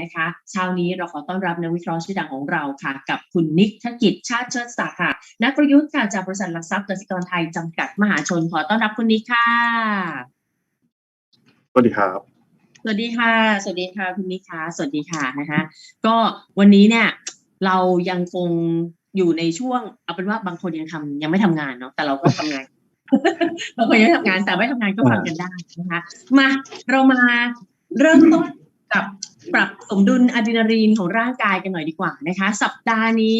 นะคะ เช้านี้เราขอต้อนรับนักวิเคราะห์ชื่อดังของเราค่ะ กับคุณนิกธกิจชาติเชิดศักดิ์ค่ะ นักประยุทธ์ค่ะจากบริษัทหลักทรัพย์กสิกรไทยจำกัดมหาชน ขอต้อนรับคุณนิกค่ะ สวัสดีครับ สวัสดีค่ะ สวัสดีค่ะ คุณนิกค่ะ สวัสดีค่ะนะคะก็วันนี้เนี่ยเรายังคงอยู่ในช่วงเอาเป็นว่าบางคนยังทำยังไม่ทำงานเนาะแต่เราก็ทำงานบางคนยังไม่ทำงานแต่ไม่ทำงานก็ฟังกันได้นะคะมาเรามาเริ่มต้นกับ ปรับสมดุลอะดรีนาลีนของร่างกายกันหน่อยดีกว่านะคะ สัปดาห์นี้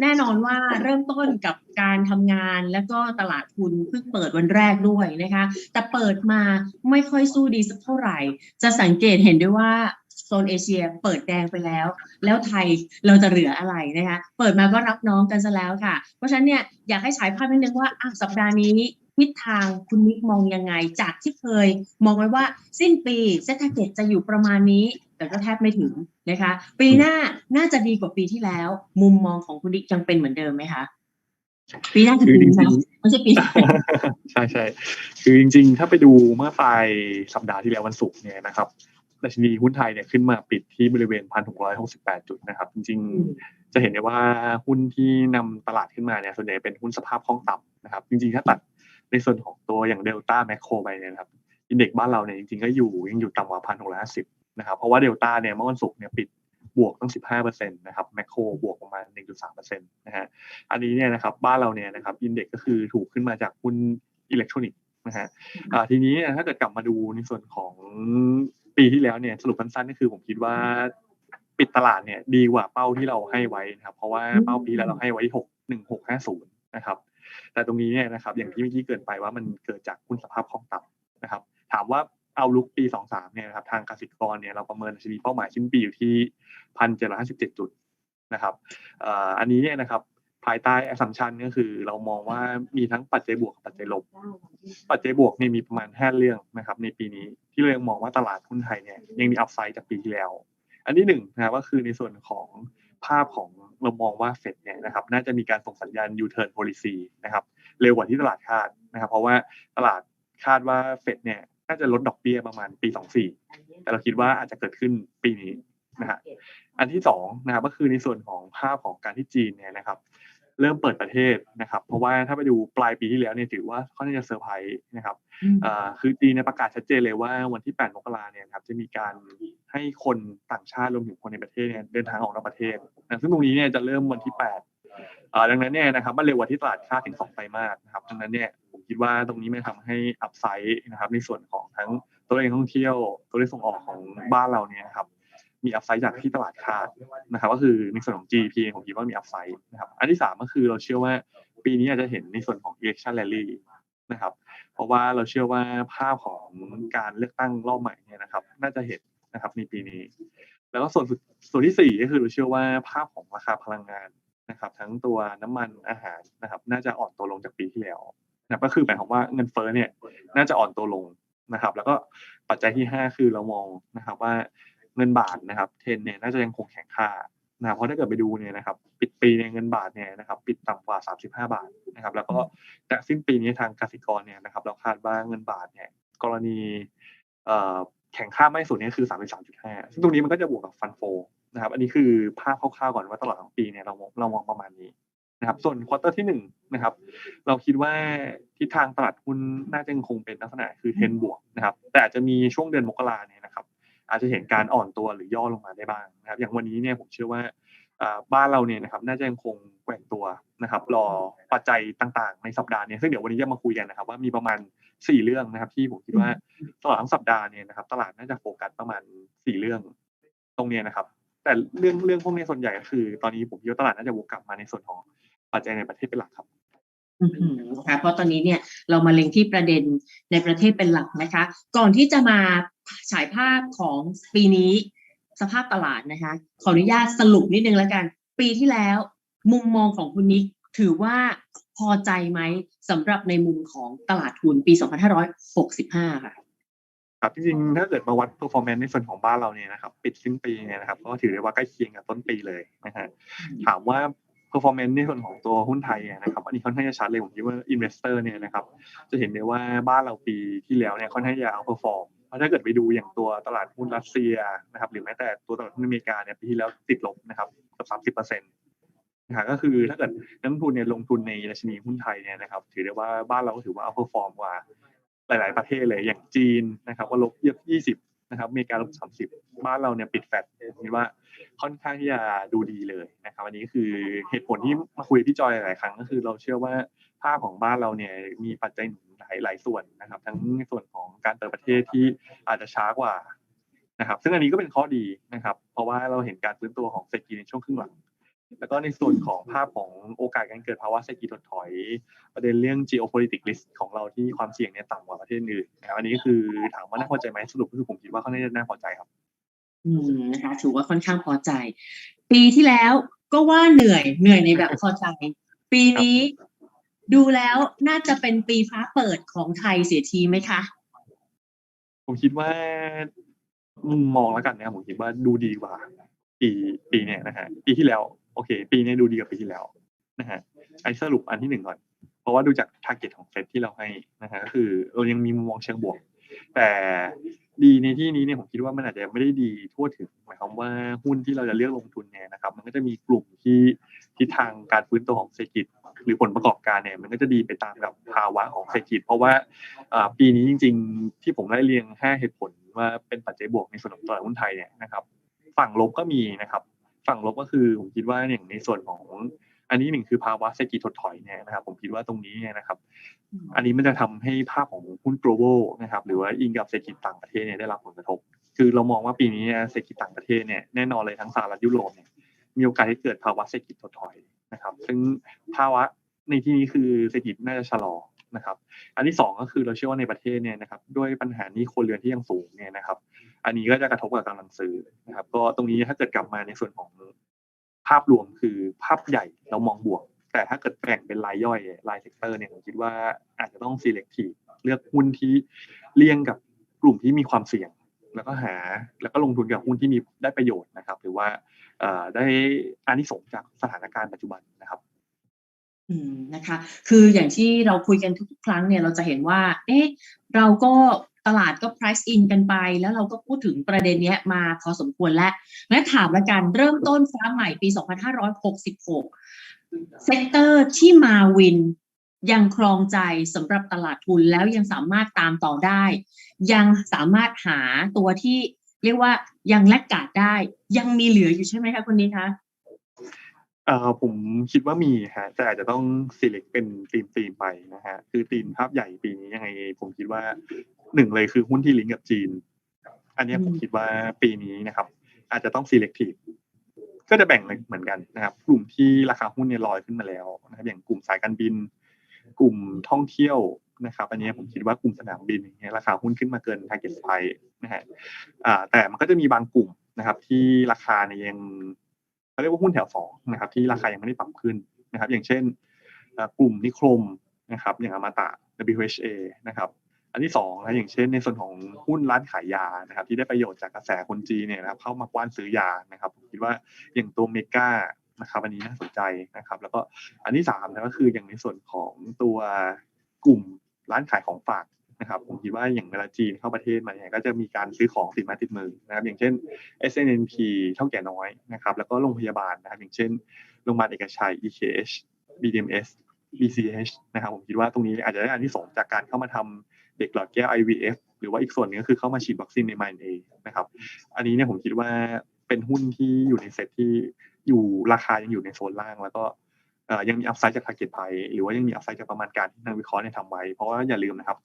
แน่นอนว่าเริ่มต้นกับการทำงานแล้วก็ตลาดทุนเพิ่งเปิดวันแรกด้วยนะคะ แต่เปิดมาไม่ค่อยสู้ดีสักเท่าไหร่ จะสังเกตเห็นด้วยว่าโซนเอเชียเปิดแดงไปแล้ว แล้วไทยเราจะเหลืออะไรนะคะ เปิดมาก็รับน้องกันซะแล้วค่ะ เพราะฉะนั้นเนี่ยอยากให้ฉายภาพนิดนึงว่าอะสัปดาห์นี้ทิศทางคุณนิกมองยังไง จากที่เคย มองไว้ว่าสิ้นปีเซ็ตเก็ตจะอยู่ประมาณนี้ แต่ก็แทบไม่ถึงนะคะ ปีหน้าน่าจะดีกว่าปีที่แล้ว มุมมองของคุณนิกยังเป็นเหมือนเดิมไหมคะปีหน้าคือปีนี้นะไม่ใช่ปีใช่ใช่คือจริง ๆ ถ้าไปดูเมื่อปลายสัปดาห์ที่แล้ววันศุกร์เนี่ยนะครับดัชนีหุ้นไทยเนี่ยขึ้นมาปิดที่บริเวณพันหกร้อยหกสิบแปดจุดนะครับ จริง ๆ จะเห็นได้ว่าหุ้นที่นำตลาดขึ้นมาเนี่ยส่วนใหญ่เป็นหุ้นสภาพคล่องต่ำนะครับ จริง ๆ ถ้าตัดในส่วนของตัวอย่างเดลต้าแมคโครไปเนี่ยนะครับอินเด็กบ้านเราเนี่ยจริง ๆ ก็อยู่ยังอยู่ต่ำกว่าพั นะครับเพราะว่าเดลต้าเนี่ยเมื่อวันศุกร์เนี่ยปิดบวกตั้ง 15%นะครับแมคโครบวกประมาณ 1.3%นะฮะอันนี้เนี่ยนะครับบ้านเราเนี่ยนะครับอินเด็กก็คือถูกขึ้นมาจากหุ้นอิเล็กทรอนิกส์นะฮะอ่าทีนี้ถ้าเกิดกลับมาดูในส่วนของปีที่แล้วเนี่ยสรุปสั้นๆก็คือผมคิดว่าปิดตลาดเนี่ยดีกว่าเป้าที่เราให้ไว้นะครับเพราะว่าเป้าปีแล้วเราให้ไว้หกหนึ่งหกห้าศูนะครับ แต่ตรงนี้เนี่ยนะครับอย่างที่เมื่อกี้เกิดไปว่ามันเกิดจากหุ้นสภาพคล่องต่ำนะครับ ถามว่า เอาลุกปีสองสามเนี่ยนะครับทางกสิกรเนี่ยเราประเมินชนีเป้าหมายสิ้นปีอยู่ที่พันเจ็ดร้อยห้าสิบเจ็ดจุดนะครับอันนี้เนี่ยนะครับภายใต้ assumption ก็คือเรามองว่ามีทั้งปัจจัยบวกกับปัจจัยลบ ปัจจัยบวกเนี่ยมีประมาณห้าเรื่องนะครับ ในปีนี้ที่เรายังมองว่าตลาดหุ้นไทยเนี่ยยังมีอัพไซด์จากปีที่แล้ว อันที่หนึ่งนะครับก็คือในส่วนของภาพของเรามองว่าเฟดเนี่ยนะครับน่าจะมีการส่งสัญญาณ U-turn policy นะครับเร็วกว่าที่ตลาดคาดนะครับ เพราะว่าตลาดคาดว่าเฟดเนี่ย น่าจะลดดอกเบี้ยประมาณปี24แต่เราคิดว่าอาจจะเกิดขึ้นปีนี้นะฮะอันที่สองนะครับก็คือในส่วนของภาพของการที่จีนเนี่ยนะครับ เริ่มเปิดประเทศนะครับ เพราะว่าถ้าไปดูปลายปีที่แล้วเนี่ยถือว่าค่อนข้างจะเซอร์ไพรส์นะครับอ่าคือจีนในประกาศชัดเจนเลยว่าวันที่ 8 มกราเนี่ยครับจะมีการให้คนต่างชาติรวมถึงคนในประเทศเนี่ยเดินทางออกนอกประเทศนะซึ่งตรงนี้เนี่ยจะเริ่มวันที่8อ่าดังนั้นเนี่ยนะครับมันเร็วกว่าที่ตลาดคาดถึง2ไตรมาสนะครับดังนั้นเนี่ยผม คิดว่าตรงนี้ไมันทำให้อัพไซด์นะครับในส่วนของทั้งตัวเลขท่องเที่ยว ตัวเลขส่งออกของบ้านเราเนี่ยครับมีอัพไซด์จากที่ตลาดคาดนะครับก็คือในส่วนของ GDP ผมคิดว่ามีอัพไซด์นะครับอันที่สามก็คือเราเชื่อว่าปีนี้อาจจะเห็นในส่วนของ election rally นะครับเพราะว่าเราเชื่อว่าภาพของการเลือกตั้งรอบใหม่เนี่ยนะครับ น่าจะเห็นนะครับในปีนี้ แล้วก็ส่วนส่วนที่สี่ก็คือเราเชื่อว่าภาพของราคาพลังงานนะครับ ทั้งตัวน้ำมันอาหารนะครับ น่าจะอ่อนตัวลงจากปีที่แล้ว นะก็คือหมายความว่าเงินเฟ้อเนี่ยน่าจะอ่อนตัวลงนะครับ แล้วก็ปัจจัยที่ห้าคือเรามองนะครับว่าเงินบาทนะครับเทนเนี่ยน่าจะยังคงแข็งค่านะเพราะถ้าเกิดไปดูเนี่ยนะครับปิดปีเนี่ยเงินบาทเนี่ยนะครับปิดต่ำกว่า 35 บาทนะครับแล้วก็แต่สิ้นปีนี้ทางกสิกรเนี่ยนะครับเราคาดว่าเงินบาทเนี่ยกรณีแข่งค่ามากสุดนี่คือ 33.5 ซึ่งตรงนี้มันก็จะบวกกับฟันโฟนะครับอันนี้คือภาพคร่าวๆก่อนว่าตลอดทั้งปีเนี่ยเราเรามองประมาณนี้ นะครับส่วนควอเตอร์ที่หนึ่งนะครับ เราคิดว่าทิศทางตลาดหุ้นน่าจะยังคงเป็นลักษณะคือเทนบวกนะครับ แต่อาจจะมีช่วงเดือนมกราเนี่ยนะครับ อาจจะเห็นการอ่อนตัวหรือย่อลงมาได้บ้างนะครับ อย่างวันนี้เนี่ยผมเชื่อว่าบ้านเราเนี่ยนะครับ น่าจะยังคงแกว่งตัวนะครับ รอปัจจัยต่างๆ ในสัปดาห์นี้ซึ่งเดี๋ยววันนี้จะมาคุยกันนะครับ ว่ามีประมาณสี่เรื่องนะครับ ที่ผมคิดว่าตลอดทั้งสัปดาห์เนี่ยนะครับ ตลาดน่าจะโฟกัสประมาณสี่เรื่อง ตรงนี้นะครับ แต่เรื่องเรื่องพวกนี้ส่วนใหญ่ก็คือ ตอนนี้ผมคิดว่าตลาดน่าจะวกกลับมาในส่วนของ ปัจจัยในประเทศเป็นหลักครับค่ะเพราะตอนนี้เนี่ยเรามาเล็งที่ประเด็นในประเทศเป็นหลักนะคะ ก่อนที่จะมาฉายภาพของปีนี้สภาพตลาดนะคะ ขออนุญาตสรุปนิดนึงแล้วกัน ปีที่แล้ว มุมมองของคุณนิกถือว่าพอใจไหมสำหรับในมุมของตลาดทุนปี 2565 ค่ะครับจริงๆถ้าเกิดมาวัด performance ในส่วนของบ้านเราเนี่ยนะครับ ปิดสิ้นปีเนี่ยนะครับ ก็ถือได้ว่าใกล้เคียงกับต้นปีเลยนะฮะถามว่า performance ในส่วนของตัวหุ้นไทยนะครับ อันนี้ค่อนข้างจะชัดเลยผมคิดว่า investor เนี่ยนะครับ จะเห็นได้ว่าบ้านเราปีที่แล้วเนี่ยค่อนข้างจะเอา perform เพราะถ้าเกิดไปดูอย่างตัวตลาดหุ้นรัสเซียนะครับ หรือแม้แต่ตัวตลาดหุ้นอเมริกาเนี่ยปีที่แล้วติดลบนะครับเกือบสามสิบเปอร์เซ็นต์นะก็คือถ้าเกิดนักลงทุนเนี่ยลงทุนในดัชนีหุ้นไทยเนี่ยนะครับ ถือได้ว่าบ้านเราก็ถือว่าเอาเพอร์ฟอร์มกว่าหลาย ๆ ประเทศเลยอย่างจีนนะครับก็ลบยี่สิบ นะครับอเมริกาลบสามสิบบ้านเราเนี่ยปิดแฟดคิดว่าค่อนข้างที่จะดูดีเลยนะครับอันนี้คือเหตุผลที่มาคุยพี่จอยหลายครั้งก็คือเราเชื่อว่าภาพของบ้านเราเนี่ยมีปัจจัยหนุนหลายหลายส่วนนะครับ ทั้งส่วนของการเติบประเทศที่อาจจะช้ากว่านะครับ ซึ่งอันนี้ก็เป็นข้อดีนะครับ เพราะว่าเราเห็นการฟื้นตัวของเศรษฐกิจในช่วงครึ่งหลัง แล้วก็ในส่วนของภาพของโอกาสการเกิดภาวะเศรษฐกิจถดถอย ประเด็นเรื่อง geopolitics risk ของเราที่ความเสี่ยงเนี่ยต่ำกว่าประเทศอื่นนะครับอันนี้ก็คือถามว่าน่าพอใจไหมสรุปก็คือผมคิดว่าเขาน่าจะน่าพอใจครับ อืมนะคะถือว่าค่อนข้างพอใจ ปีที่แล้วก็ว่าเหนื่อยเหนื่อยในแบบพอใจ ปีนี้ดูแล้วน่าจะเป็นปีฟ้าเปิดของไทยเสียทีไหมคะ ผมคิดว่ามุมมองแล้วกันนะครับผมคิดว่าดูดีกว่า ปีปีเนี่ยนะฮะปีที่แล้ว โอเค ปีนี้ดูดีกว่าปีที่แล้วนะฮะไอ้สรุปอันที่หนึ่งก่อน เพราะว่าดูจากทาร์เก็ตของเฟดที่เราให้นะฮะก็คือเรายังมีมุมมองเชิงบวก แต่ดีในที่นี้เนี่ยผมคิดว่ามันอาจจะไม่ได้ดีทั่วถึงหมายความว่าหุ้นที่เราจะเลือกลงทุนเนี่ยนะครับ มันก็จะมีกลุ่มที่ทิศทางการฟื้นตัวของเศรษฐกิจหรือผลประกอบการเนี่ยมันก็จะดีไปตามกับภาวะของเศรษฐกิจ เพราะว่าปีนี้จริง ๆ ที่ผมได้เรียงห้เหตุผลว่าเป็นปัจจัยบวกในส่วนของตลาดหุ้นไทยเนี่ยนะครับ ฝั่งลบก็มีนะครับ ฝั่งลบก็คือผมคิดว่าอย่างในส่วนของอันนี้หนึ่งคือภาวะเศรษฐกิจถดถอยเนี่ยนะครับ ผมคิดว่าตรงนี้เนี่ยนะครับ อันนี้มันจะทำให้ภาพของหุ้น global นะครับ หรือว่าอิงกับเศรษฐกิจต่างประเทศเนี่ยได้รับผลกระทบ คือเรามองว่าปีนี้เศรษฐกิจต่างประเทศเนี่ยแน่นอนเลยทั้งสหรัฐยุโรปเนี่ยมีโอกาสที่เกิดภาวะเศรษฐกิจถดถอยนะครับ ซึ่งภาวะในที่นี้คือเศรษฐกิจน่าจะชะลอนะครับ อันที่สองก็คือเราเชื่อว่าในประเทศเนี่ยนะครับด้วยปัญหานี้คนเรือนที่ยังสูงเนี่ยนะครับ อันนี้ก็จะกระทบกับกำลังซื้อนะครับ ก็ตรงนี้ถ้าเกิดกลับมาในส่วนของภาพรวมคือภาพใหญ่เรามองบวก แต่ถ้าเกิดแบ่งเป็นรายย่อยรายเซกเตอร์เนี่ยผมคิดว่าอาจจะต้อง selective เลือกหุ้นที่เลี่ยงกับกลุ่มที่มีความเสี่ยง แล้วก็หาแล้วก็ลงทุนกับหุ้นที่มีได้ประโยชน์นะครับ หรือว่าได้อานิสงส์จากสถานการณ์ปัจจุบันนะครับ อืมนะคะ คืออย่างที่เราคุยกันทุกๆ ครั้งเนี่ยเราจะเห็นว่า เอ๊ะ เราก็ตลาดก็ price in กันไป แล้วเราก็พูดถึงประเด็นเนี้ยมาพอสมควรแล้วและถามละกันเริ่มต้นฟ้าใหม่ปี 2566 เซกเตอร์ที่มาวินยังครองใจสำหรับตลาดทุนแล้วยังสามารถตามต่อได้ ยังสามารถหาตัวที่เรียกว่ายังแลกกาดได้ ยังมีเหลืออยู่ใช่ไหมคะคุณนี้คะ อ่อผมคิดว่ามีฮะแต่อาจจะต้อง select เป็นธีมธีมไปนะฮะคือธีมภาพใหญ่ปีนี้ยังไง ผมคิดว่าหนึ่งเลยคือหุ้นที่ลิงก์กับจีน อันนี้ผมคิดว่าปีนี้นะครับ อาจจะต้อง selective ก็จะแบ่งเหมือนกันนะครับ กลุ่มที่ราคาหุ้นเนี่ยลอยขึ้นมาแล้วนะครับอย่างกลุ่มสายการบิน กลุ่มท่องเที่ยวนะครับ อันนี้ผมคิดว่ากลุ่มสนามบินอย่างเงี้ยราคาหุ้นขึ้นมาเกิน target price นะฮะอ่าแต่มันก็จะมีบางกลุ่มนะครับ ที่ราคาเนี่ยยัง เขาเรียกว่าหุ้นแถวสองนะครับที่ราคายังไม่ได้ปรับขึ้นนะครับ อย่างเช่นกลุ่มนิคมนะครับ อย่างอมตะ WHA นะครับอันที่สองนะอย่างเช่นในส่วนของหุ้นร้านขายยานะครับ ที่ได้ประโยชน์จากกระแสคนจีนเนี่ยนะครับ เข้ามากว้านซื้อยานะครับผมคิดว่าอย่างตัวเมกานะครับ อันนี้น่าสนใจนะครับ แล้วก็อันที่สามนะก็คืออย่างในส่วนของตัวกลุ่มร้านขายของฝาก นะครับผมคิดว่าอย่างเวลาจีนเข้าประเทศมาเนี่ยก็จะมีการซื้อของติดม้ติดมือนะครับ อย่างเช่น SNNP เท่าแก่น้อยนะครับ แล้วก็โรงพยาบาลนะครับ อย่างเช่นโรงพยาบาลเอกชัย EKH BDMS BCH นะครับผมคิดว่าตรงนี้อาจจะได้อันที่สองจากการเข้ามาทำเด็กหลอดแก้ว IVF หรือว่าอีกส่วนนึงก็คือเข้ามาฉีดวัคซีนใน m ม n a นะครับ อันนี้เนี่ยผมคิดว่าเป็นหุ้นที่อยู่ในเซ็ตที่อยู่ราคายังอยู่ในโซนล่าง แล้วก็ยังมีอัพไซด์จาก target price หรือว่ายังมีอัพไซด์จากประมาณการที่นักวิเคราะห์เนี่ยทำไว้เพราะว่าอย่าลืมนะครับ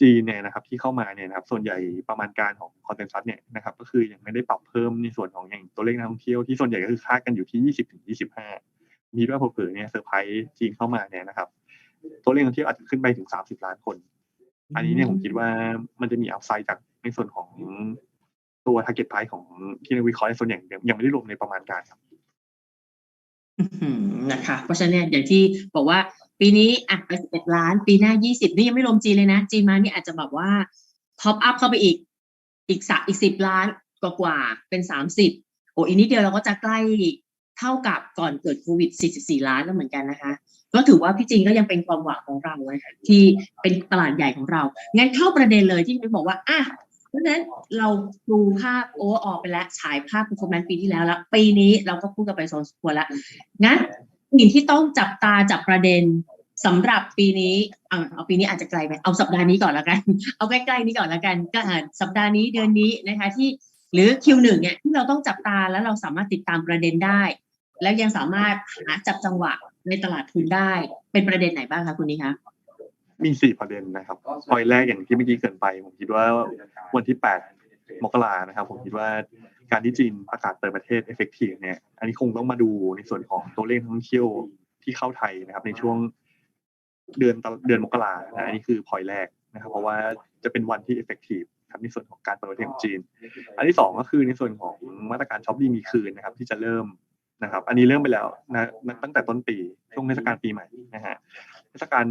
จีนเนี่ยนะครับที่เข้ามาเนี่ยนะครับส่วนใหญ่ประมาณการของคอนเซนแซสเนี่ยนะครับก็คือยังไม่ได้ปรับเพิ่มในส่วนของอย่างตัวเลขนักท่องเที่ยวที่ส่วนใหญ่ก็คือคาดกันอยู่ที่20ถึง25มีด้วยเผื่อเนี่ยเซอร์ไพรส์จีนเข้ามาเนี่ยนะครับ ตัวเลขนักท่องเที่ยวอาจจะขึ้นไปถึง30ล้านคน อันนี้เนี่ยผมคิดว่ามันจะมีอัพไซด์จากในส่วนของตัว target price ของที่นักวิเคราะห์ในส่วนใหญ่ยังไม่ได้รวมในประมาณการครับ นะคะ เพราะฉะนั้นเนี่ยอย่างที่บอกว่าปีนี้อะไปสิบเอ็ดล้าน ปีหน้ายี่สิบนี่ยังไม่รวมจีนเลยนะ จีนมานี่อาจจะแบบว่าท็อปอัพเข้าไปอีก อีกสักอีกสิบล้านกว่ากว่าเป็นสามสิบโอ้อีนิดเดียวเราก็จะใกล้เท่ากับก่อนเกิดโควิดสี่สิบสี่ล้านแล้วเหมือนกันนะคะ ก็ถือว่าพี่จีนก็ยังเป็นความหวังของเราที่เป็นตลาดใหญ่ของเรา งั้นเข้าประเด็นเลยที่พี่บอกว่าอะ ราะฉะนั้นเราดูภาพโอเวอร์ออไปแล้วฉายภาพ performance ปีที่แล้วแล้ว ปีนี้เราก็พูดกันไปโซนสมควรแล้วงั้นสิ่งที่ต้องจับตาจับประเด็นสำหรับปีนี้เอาเอาปีนี้อาจจะไกลไปเอาสัปดาห์นี้ก่อนแล้วกัน เอาใกล้ๆนี้ก่อนแล้วกันก็อ่าสัปดาห์นี้เดือนนี้นะคะที่หรือ Q1 เนี่ยที่เราต้องจับตาแล้วเราสามารถติดตามประเด็นได้ แล้วยังสามารถหาจับจังหวะในตลาดทุนได้ เป็นประเด็นไหนบ้างคะคุณนี้คะ มีสี่ประเด็นนะครับพอยแรกอย่างที่เมื่อกี้เกินไป ผมคิดว่าวันที่แปดมกรานะครับ ผมคิดว่าการที่จีนประกาศเปิดประเทศ effective เนี่ย อันนี้คงต้องมาดูในส่วนของตัวเลขท่องเที่ยวที่เข้าไทยนะครับ ในช่วงเดือนตเดือนมกรานะอันนี้คือพอยแรกนะครับ เพราะว่าจะเป็นวันที่ effective ครับในส่วนของการเปิดประเทศของจีน อันที่สองก็คือในส่วนของมาตรการช็อปดีมีคืนนะครับ ที่จะเริ่มนะครับ อันนี้เริ่มไปแล้วนะตั้งแต่ต้นปีช่วงเทศกาลปีใหม่นะฮะเทศกาล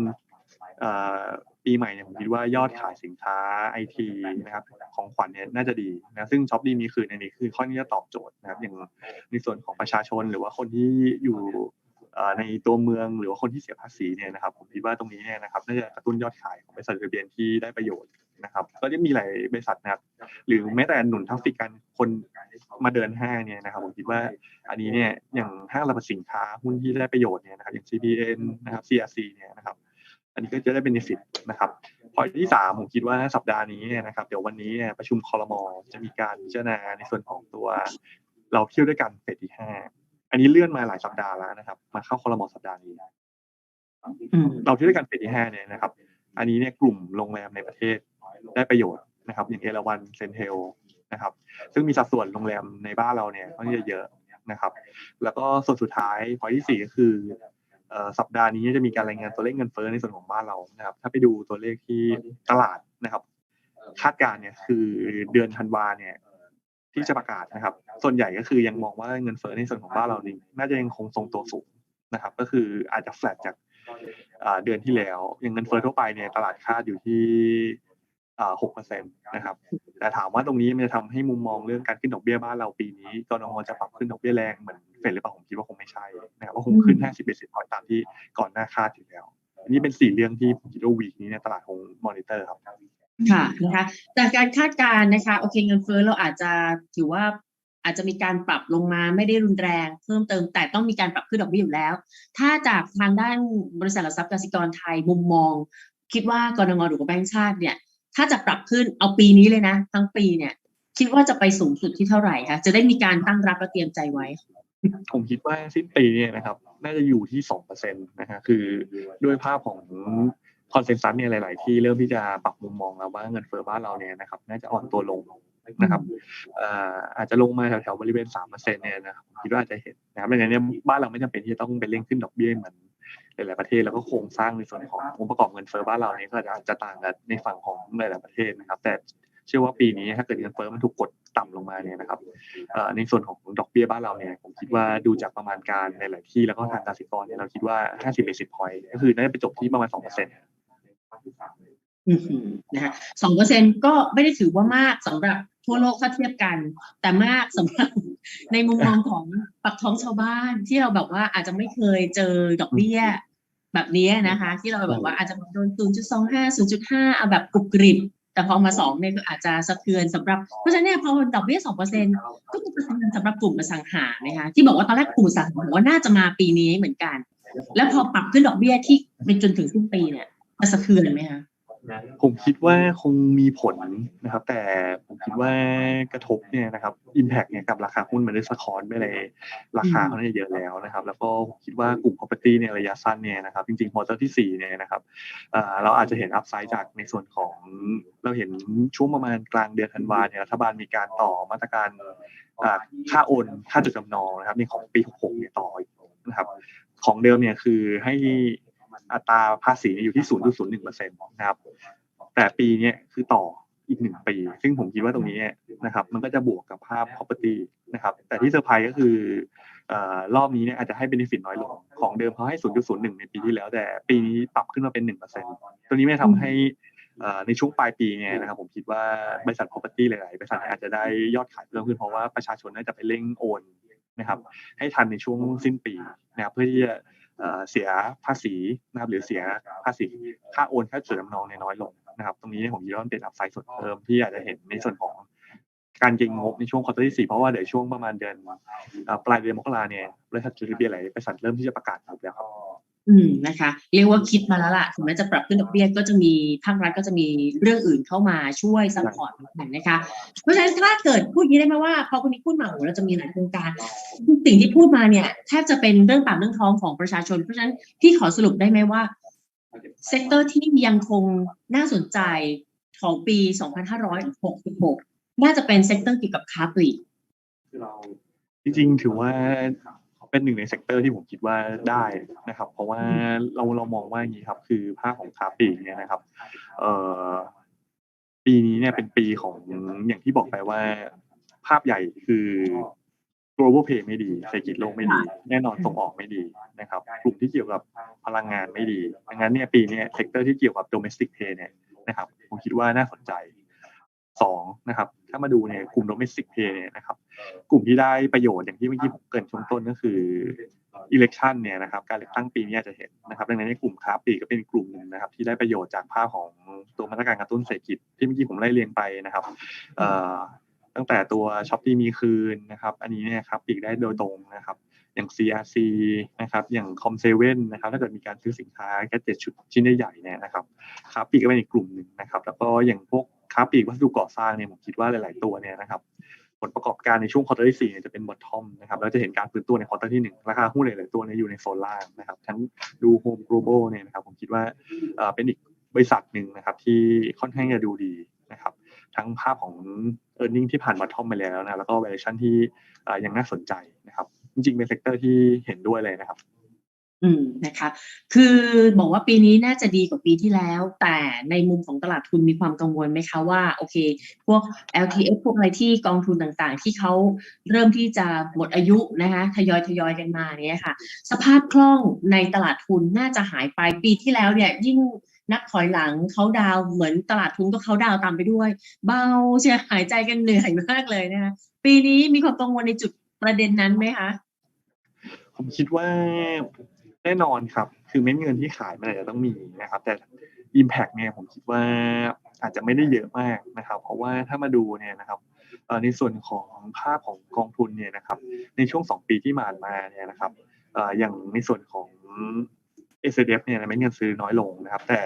ปีใหม่เนี่ยผมคิดว่ายอดขายสินค้าไอทีนะครับของขวัญเนี่ยน่าจะดีนะซึ่งช็อปดีมีคืนอันนี้คือข้อนี้จะตอบโจทย์นะครับอย่างในส่วนของประชาชนหรือว่าคนที่อยู่เอ่อในตัวเมืองหรือว่าคนที่เสียภาษีเนี่ยนะครับผมคิดว่าตรงนี้เนี่ยนะครับน่าจะกระตุ้นยอดขายของบริษัททะเบียนที่ได้ประโยชน์นะครับก็จะมีหลายบริษัทนะครับหรือแม้แต่หนุนทัฟฟิกการคนมาเดินห้างเนี่ยนะครับผมคิดว่าอันนี้เนี่ยอย่างห้างสรรพสินค้าหุ้นที่ได้ประโยชน์เนี่ยนะครับอย่าง CPN นะครับ CRC เนี่ยนะครับ อันนี้ก็จะได้เบนฟิตนะครับพอยที่สามผมคิดว่าสัปดาห์นี้เนี่ยนะครับเดี๋ยววันนี้เนี่ยประชุมคอรมอจะมีการพิจารณาในส่วนของตัวเราเที่ยวด้วยกันเฟสที่ห้าอันนี้เลื่อนมาหลายสัปดาห์แล้วนะครับ มาเข้าคอรมอสัปดาห์นี้อืมเราเที่ยวด้วยกันเฟสที่ห้าเนี่ยนะครับ อันนี้เนี่ยกลุ่มโรงแรมในประเทศได้ประโยชน์นะครับ อย่างเอราวันเซนเทลนะครับ ซึ่งมีสัดส่วนโรงแรมในบ้านเราเนี่ยค่อนข้างจะเยอะนะครับ แล้วก็ส่วนสุดท้ายพอยที่สี่ก็คือเอ่อ สัปดาห์นี้จะมีการรายงานตัวเลขเงินเฟ้อในส่วนของบ้านเรานะครับ ถ้าไปดูตัวเลขที่ตลาดนะครับ คาดการณ์เนี่ยคือเดือนธันวาเนี่ยที่จะประกาศนะครับ ส่วนใหญ่ก็คือยังมองว่าเงินเฟ้อในส่วนของบ้านเรานี่น่าจะยังคงทรงตัวสูงนะครับ ก็คืออาจจะแฟลตจากอ่าเดือนที่แล้ว อย่างเงินเฟ้อทั่วไปเนี่ยตลาดคาดอยู่ที่ หกเปอร์เซ็นต์นะครับ แต่ถามว่าตรงนี้มันจะทำให้มุมมองเรื่องการขึ้นดอกเบี้ยบ้านเราปีนี้กรงจะปรับขึ้นดอกเบี้ยแรงเหมือนเฟดหรือเปล่าผมคิดว่าคงไม่ใช่นะครับว่าคงขึ้น 50เบสิสพอยต์ตามที่ก่อนหน้าคาดอยู่แล้ว อันนี้เป็นสี่เรื่องที่ผมคิดว่าวีคนี้เนี่ยตลาดคงมอนิเตอร์ครับค่ะนะคะจากการคาดการณ์นะคะโอเคเงินเฟ้อเราอาจจะถือว่าอาจจะมีการปรับลงมาไม่ได้รุนแรงเพิ่มเติม แต่ต้องมีการปรับขึ้นดอกเบี้ยอยู่แล้ว ถ้าจากทางด้านบริษัทหลักทรัพย์กสิกรไทยมุมมอง คิดว่ากรงหรือแบงก์ชาติเนี่ย ถ้าจะปรับขึ้นเอาปีนี้เลยนะ ทั้งปีเนี่ย คิดว่าจะไปสูงสุดที่เท่าไหร่คะจะได้มีการตั้งรับและเตรียมใจไว้ ผมคิดว่าสิ้นปีเนี่ยนะครับ น่าจะอยู่ที่สองเปอร์เซ็นตนะฮะคือด้วยภาพของคอนเซนแซสเนี่ยหลาย ๆ ที่เริ่มที่จะปรับมุมมองแล้วว่าเงินเฟ้อบ้านเราเนี่ยนะครับ น่าจะอ่อนตัวลงนะครับเอ่อาจจะลงมาแถวๆบริเวณสามเปอร์เซ็นเนี่ยนะครับคิดว่าอาจจะเห็นนะครับดังนั้นเนี่ยบ้านเราไม่จำเป็นที่จะต้องไปเร่งขึ้นดอกเบี้ยเหมือน หลายๆประเทศแล้วก็โครงสร้างในส่วนขององค์ประกอบเงินเฟ้อบ้านเราเนี่ยก็อาจจะต่างกันในฝั่งของหลายๆประเทศนะครับ แต่เชื่อว่าปีนี้ถ้าเกิดเงินเฟ้อมันถูกกดต่ำลงมาเนี่ยนะครับในส่วนของดอกเบี้ยบ้านเราเนี่ยผมคิดว่าดูจากประมาณการในหลายที่แล้วก็ทางกสิกรเนี่ยเราคิดว่า 50 basis point ก็คือน่าจะไปจบที่ประมาณ2%เปอร์เซ็นต์อือหือนะคะสองเปอร์เซ็นก็ไม่ได้ถือว่ามากสำหรับ ทั่วโลกถ้าเทียบกัน แต่มากสำหรับในมุมมองของปักท้องชาวบ้านที่เราแบบว่าอาจจะไม่เคยเจอดอกเบี้ย แบบนี้นะคะ ที่เราแบบว่าอาจจะโดน0.25 0.5เอาแบบกรุบกริบแต่พอมาสองเนี่ยก็อาจจะสะเทือนสำหรับเพราะฉะนั้นเนี่ยพอดอกเบี้ยสองเปอร์เซ็นก็คือกระทำสำหรับกลุ่มอสังหานะคะที่บอกว่าตอนแรกกลุ่มอสังหาว่าน่าจะมาปีนี้เหมือนกัน แล้วพอปรับขึ้นดอกเบี้ยที่ไปจนถึงสิ้นปีเนี่ยจะสะเทือนไหมคะ ผมคิดว่าคงมีผลนะครับ แต่ผมคิดว่ากระทบเนี่ยนะครับ impact เนี่ยกับราคาหุ้นมันได้สะท้อนไปเลยราคาเขาเนี่ยเยอะแล้วนะครับ แล้วก็ผมคิดว่ากลุ่ม property เนี่ยระยะสั้นเนี่ยนะครับจริงๆ quarter ที่สี่เนี่ยนะครับเราอาจจะเห็น upside จากในส่วนของเราเห็นช่วงประมาณกลางเดือนธันวาเนี่ยรัฐบาลมีการต่อมาตรการค่าโอนค่าจดจำนองนะครับในของปี 66เนี่ยต่ออีกนะครับของเดิมเนี่ยคือให้ อัตราภาษีเนี่ยอยู่ที่0.01%นะครับ แต่ปีเนี้ยคือต่ออีกหนึ่งปี ซึ่งผมคิดว่าตรงนี้เนี่ยนะครับ มันก็จะบวกกับภาพ property นะครับ แต่ที่เซอร์ไพรส์ก็คือเอ่อรอบนี้เนี่ยอาจจะให้ benefit น้อยลง ของเดิมเขาให้ 0.01 ในปีที่แล้ว แต่ปีนี้ปรับขึ้นมาเป็น 1%ตัวนี้ไม่ทำให้เอ่อในช่วงปลายปีเนี่ยนะครับผมคิดว่าบริษัท property หลายๆบริษัทเนี่ยอาจจะได้ยอดขายเพิ่มขึ้นเพราะว่าประชาชนน่าจะไปเร่งโอนนะครับ ให้ทันในช่วงสิ้นปีนะครับเพื่อที่จะ เสียภาษีนะครับหรือเสียภาษีค่าโอนค่าจดจำนองในน้อยลงนะครับ ตรงนี้เนี่ยผมคิดว่ามันเป็นอัพไซด์ส่วนเพิ่มที่อาจจะเห็นในส่วนของการเก็งงบในช่วงควอเตอร์ที่สี่เพราะว่าเดี๋ยวช่วงประมาณเดือนปลายเดือนมกราเนี่ยบริษัทจุลเบียหลายบริษัทเริ่มที่จะประกาศงบแล้วครับ อืมนะคะ เรียกว่าคิดมาแล้วล่ะถึงแม้จะปรับขึ้นดอกเบี้ยก็จะมีภาครัฐก็จะมีเรื่องอื่นเข้ามาช่วยซัพพอร์ตเหมือนกันนะคะ เพราะฉะนั้นถ้าเกิดพูดอย่างนี้ได้ไหมว่าพอคุณนี้พูดมาโอ้โหเราจะมีหลายโครงการสิ่งที่พูดมาเนี่ยแทบจะเป็นเรื่องปากเรื่องท้องของประชาชน เพราะฉะนั้นพี่ขอสรุปได้ไหมว่าเซกเตอร์ที่ยังคงน่าสนใจของปี 2566 น่าจะเป็นเซกเตอร์เกี่ยวกับค้าปลีกจริงๆ ถือว่า เป็นหนึ่งในเซกเตอร์ที่ผมคิดว่าได้นะครับ เพราะว่าเราเรามองว่าอย่างนี้ครับ คือภาคของค้าปลีกเนี่ยนะครับ เอ่อปีนี้เนี่ยเป็นปีของอย่างที่บอกไปว่า ภาพใหญ่คือ global pay ไม่ดีเศรษฐกิจโลกไม่ดี แน่นอนส่งออกไม่ดีนะครับ กลุ่มที่เกี่ยวกับพลังงานไม่ดีดังนั้นเนี่ยปีนี้เซกเตอร์ที่เกี่ยวกับ domestic pay เนี่ยนะครับ ผมคิดว่าน่าสนใจสองนะครับ ถ้ามาดูเนี่ยกลุ่ม domestic pay เนี่ยนะครับ กลุ่มที่ได้ประโยชน์อย่างที่เมื่อกี้ผมเกรินช่วงต้นก็คือ election เนี่ยนะครับ การเลือกตั้งปีนี้อาจจะเห็นนะครับ ดังนั้นในกลุ่มค้าปลีกก็เป็นกลุ่มหนึ่งนะครับ ที่ได้ประโยชน์จากภาพของตัวมาตรการกระตุ้นเศรษฐกิจที่เมื่อกี้ผมไล่เรียงไปนะครับเอ่อตั้งแต่ตัวช้อปปี้มีคืนนะครับ อันนี้เนี่ยครับปลีกได้โดยตรงนะครับ อย่าง CRC นะครับอย่าง Com s e v e n นะครับถ้าเกิดมีการซื้อสินค้าแกดเจ็ตชุดชิ้นใหญ่ๆเนี่ยนะครับค้าปลีกก็เป็นอีกกลุ่มหนึ่งนะครับ แล้วก็อย่างพวก ค้าปลีกวัสดุก่อสร้างเนี่ยผมคิดว่าหลาย ๆ ตัวเนี่ยนะครับผลประกอบการในช่วงควอเตอร์ที่สี่จะเป็นบอททอมนะครับแล้วจะเห็นการฟื้นตัวในควอเตอร์ที่หนึ่งราคาหุ้นหลาย ๆ ตัวเนี่ยอยู่ในโซนล่างนะครับทั้งดูโฮม global เนี่ยนะครับผมคิดว่าเป็นอีกบริษัทหนึ่งนะครับที่ค่อนข้างจะดูดีนะครับทั้งภาพของ e a r n i n g ที่ผ่านบอททอมไปแล้วนะแล้วก็ valuation ที่ยังน่าสนใจนะครับจริง ๆ เป็นเซกเตอร์ที่เห็นด้วยเลยนะครับ อืมนะคะ คือบอกว่าปีนี้น่าจะดีกว่าปีที่แล้ว แต่ในมุมของตลาดทุนมีความกังวลไหมคะว่า โอเค พวก LTF พวกอะไรที่กองทุนต่างๆ ที่เขาเริ่มที่จะหมดอายุนะคะทยอยทยอยกันมาเนี่ยค่ะ สภาพคล่องในตลาดทุนน่าจะหายไปปีที่แล้วเนี่ยยิ่งนับถอยหลังเขาดาวเหมือนตลาดทุนก็เขาดาวตามไปด้วย เบาเชียหายใจกันเหนื่อยมากเลยนะคะปีนี้มีความกังวลในจุดประเด็นนั้นไหมคะผมคิดว่า แน่นอนครับ คือเม็ดเงินที่ขายมันอาจจะต้องมีนะครับ แต่ Impact เนี่ยผมคิดว่าอาจจะไม่ได้เยอะมากนะครับ เพราะว่าถ้ามาดูเนี่ยนะครับในส่วนของภาพของกองทุนเนี่ยนะครับ ในช่วงสองปีที่ผ่านมาเนี่ยนะครับอย่างในส่วนของ s d f เนี่ยเม็ดเงินซื้อน้อยลงนะครับ แต่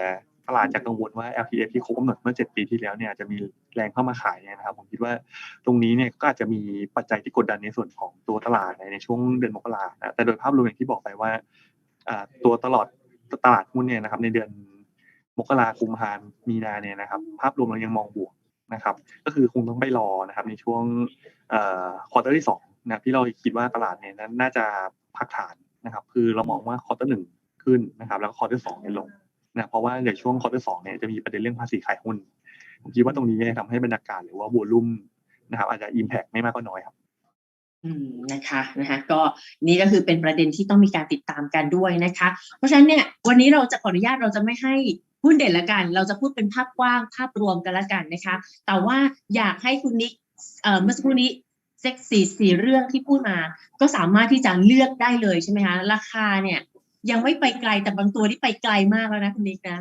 ตลาดจะกังวลว่า LTF ที่ครบกำหนดเมื่อ 7 ปีที่แล้วเนี่ยจะมีแรงเข้ามาขายเนี่ยนะครับ ผมคิดว่าตรงนี้เนี่ยก็อาจจะมีปัจจัยที่กดดันในส่วนของตัวตลาดในช่วงเดือนมกรานะแต่โดยภาพรวมอย่างที่บอกไปว่า ตัวตลอดตลาดหุ้นเนี่ยนะครับ ในเดือนมกราคมพานมีนาเนี่ยนะครับ ภาพรวมเรายังมองบวกนะครับ ก็คือคงต้องไปรอนะครับ ในช่วงควอเตอร์ที่สองนะที่เราคิดว่าตลาดเนี่ยน่าจะพักฐานนะครับ คือเรามองว่าควอเตอร์หนึ่งขึ้นนะครับ แล้วก็ควอเตอร์สองเนี่ยลงนะเพราะว่าในช่วงควอเตอร์สองเนี่ยจะมีประเด็นเรื่องภาษีขายหุ้นผมคิดว่าตรงนี้เนี่ยทำให้บรรยากาศหรือว่า o วลุ่มนะครับ อาจจะอิมแพกไม่มากก็น้อยครับ อืมนะคะนะคะก็นี่ก็คือเป็นประเด็นที่ต้องมีการติดตามกันด้วยนะคะ เพราะฉะนั้นเนี่ยวันนี้เราจะขออนุญาตเราจะไม่ให้หุ้นเด่นละกัน เราจะพูดเป็นภาพกว้างภาพรวมกันละกันนะคะ แต่ว่าอยากให้คุณนิกเอ่อเมื่อสักครู่นี้เซ็กสี่สี่เรื่องที่พูดมา ก็สามารถที่จะเลือกได้เลยใช่ไหมคะราคาเนี่ย ยังไม่ไปไกลแต่บางตัวที่ไปไกลมากแล้วนะคุณนิกนะ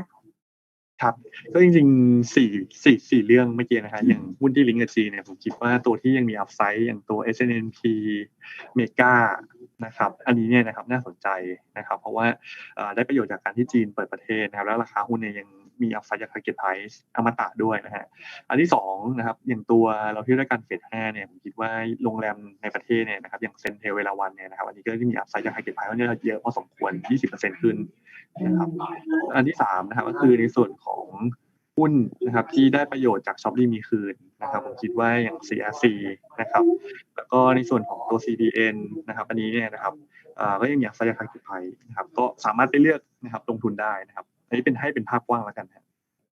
ครับก็จริงๆสี่สี่สี่เรื่องเมื่อกี้นะฮะอย่างหุ้นที่ลิงก์กับจีเนี่ยผมคิดว่าตัวที่ยังมีอัพไซด์อย่างตัว s n n p เมกานะครับ อันนี้เนี่ยนะครับน่าสนใจนะครับ เพราะว่าเอ่อได้ประโยชน์จากการที่จีนเปิดประเทศนะครับ แล้วราคาหุ้นเนี่ยยัง มีอัพไซด์จาก target price อมตะด้วยนะฮะอันที่สองนะครับอย่างตัวเราที่ด้วยการเฟดห้าเนี่ยผมคิดว่าโรงแรมในประเทศเนี่ยนะครับอย่างเซนเทเวลาวันเนี่ยนะครับอันนี้ก็จะมีอัพไซด์จาก target price เนี่ยเยอะพอสมควร 20%ขึ้นนะครับอันที่สามนะครับก็คือในส่วนของหุ้นนะครับที่ได้ประโยชน์จากช็อปดีมีคืนนะครับผมคิดว่าอย่าง CRC นะครับแล้วก็ในส่วนของตัว CDN นะครับอันนี้เนี่ยนะครับก็ยังอยากใช้ยาคากิภัยนะครับก็สามารถไปเลือกนะครับลงทุนได้นะครับ อันนี้เป็นให้เป็นภาพกว้างแล้วกันครับ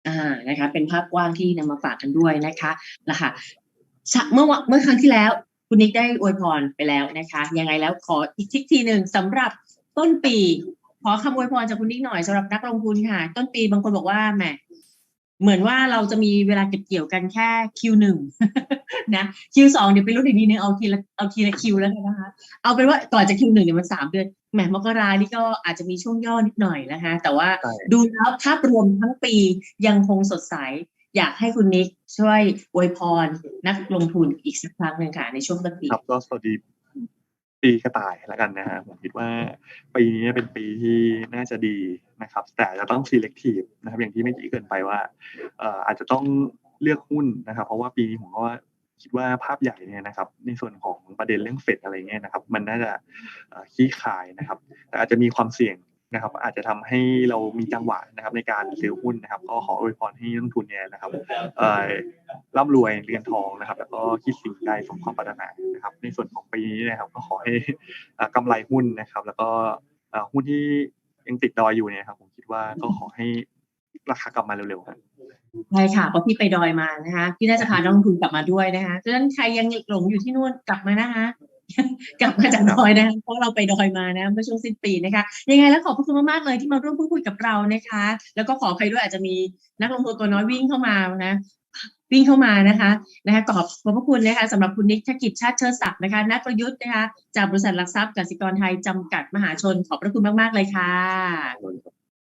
อ่านะคะ เป็นภาพกว้างที่นำมาฝากกันด้วยนะคะนะคะชะเมื่อเมื่อครั้งที่แล้ว คุณนิกได้อวยพรไปแล้วนะคะ ยังไงแล้วขออีกทิกทีหนึ่งสำหรับต้นปี ขอคำอวยพรจากคุณนิกหน่อยสำหรับนักลงทุนค่ะ ต้นปีบางคนบอกว่าแหม เหมือนว่าเราจะมีเวลาเก็บเกี่ยวกันแค่ Q1 นะ Q2 เดี๋ยวไปรุ่นอีกทีนึงเอาทีละเอาทีละคิวแล้วกันนะคะ เอาเป็นว่าก่อนจะ Q1 เนี่ยมันสามเดือนแหมมกรานี่ก็อาจจะมีช่วงย่อนิดหน่อยนะคะ แต่ว่าใช่ดูแล้วภาพรวมทั้งปียังคงสดใส อยากให้คุณนิกช่วยอวยพรนักลงทุนอีกสักครั้งหนึ่งค่ะในช่วงต้นปีครับก็สวัสดี ปีกระต่ายแล้วกันนะฮะผมคิดว่าปีนี้เป็นปีที่น่าจะดีนะครับ แต่จะต้อง selective นะครับอย่างที่ไม่กี้เกินไปว่าอาจจะต้องเลือกหุ้นนะครับ เพราะว่าปีนี้ผมก็คิดว่าภาพใหญ่เนี่ยนะครับ ในส่วนของประเด็นเรื่องเฟดอะไรเงี้ยนะครับ มันน่าจะขี้ขายนะครับ แต่อาจจะมีความเสี่ยง นะครับ อาจจะทำให้เรามีจังหวะนะครับในการซื้อหุ้นนะครับ ก็ขออวยพรให้นักลงทุนเนี่ยนะครับเอ่อร่ำรวยเรียนทองนะครับ แล้วก็คิดสิ่งใดสมความปรารถนานะครับ ในส่วนของปีนี้นะครับ ก็ขอให้อ่ากำไรหุ้นนะครับ แล้วก็หุ้นที่ยังติดดอยอยู่เนี่ยครับ ผมคิดว่าก็ขอให้ราคากลับมาเร็วๆครับใช่ค่ะเพราะพี่ไปดอยมานะคะพี่น่าจะพานักลงทุนกลับมาด้วยนะคะดังนั้นใครยังหลงอยู่ที่นู่นกลับมานะคะ กลับมาจากดอยนะคะเพราะเราไปดอยมานะเมื่อช่วงสิ้นปีนะคะ ยังไงแล้วขอบพระคุณมากๆเลยที่มาร่วมพูดคุยกับเรานะคะ แล้วก็ขออภัยด้วยอาจจะมีนักลงทุนตัวน้อยวิ่งเข้ามานะวิ่งเข้ามานะคะนะคะขอบขอบพระคุณนะคะสำหรับคุณนิกธกิจชาติเชิดศักดิ์นะคะ นักประยุทธ์นะคะจากบริษัทหลักทรัพย์กสิกรไทยจำกัดมหาชน ขอบพระคุณมากๆเลยค่ะ